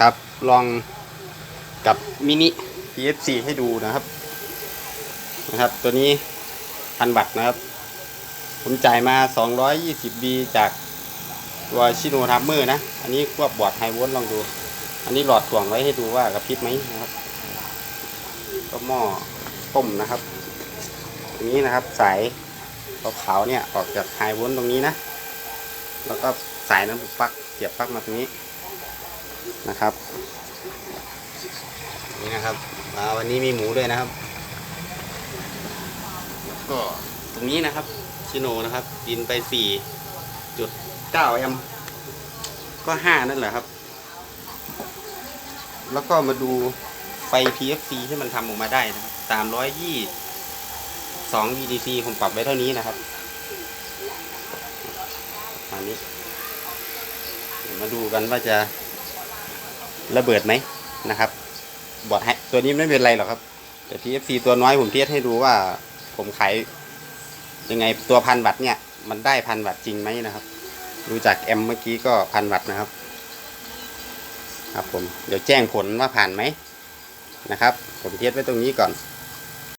ครับลองกับมินิ PFC ให้ดูนะครับ นะครับ ตัวนี้พันวัตต์นะครับ ผมจ่ายมา 220B จากตัวชิโนทัมเมอร์นะ อันนี้ควบบอร์ดไฮวลต์ลองดู อันนี้หลอดถ่วงไว้ให้ดูว่ากระพริบไหมนะครับ ก็หม้อต้มนะครับตรงนี้นะครับสายขาวๆเนี่ยออกจากไฮวลต์ตรงนี้นะ แล้วก็สายน้ำบุกปลั๊กเสียบปลั๊กมาตรงนี้ นะครับนี่นะครับมาวันนี้มีหมูด้วยนะครับ ก็ตรงนี้นะครับชิโนนะครับกินไป4.9แอมป์ก็5นั่นแหละครับ แล้วก็มาดูไฟ PFC ที่มันทำออกมาได้นะครับ322 VDC ผมปรับไว้เท่านี้นะครับอันนี้เดี๋ยวมาดูกันว่าจะ ระเบิดไหมนะครับ บอดแฮตัวนี้ไม่เป็นไรหรอกครับ แต่ PFC ตัวน้อยผมเทียบให้ดูว่าผมขายยังไงตัวพันวัตต์เนี่ย มันได้พันวัตต์จริงไหมนะครับ ดูจากแอมเมื่อกี้ก็พันวัตต์นะครับ ครับผมเดี๋ยวแจ้งผลว่าผ่านไหมนะครับ ผมเทียบไว้ตรงนี้ก่อน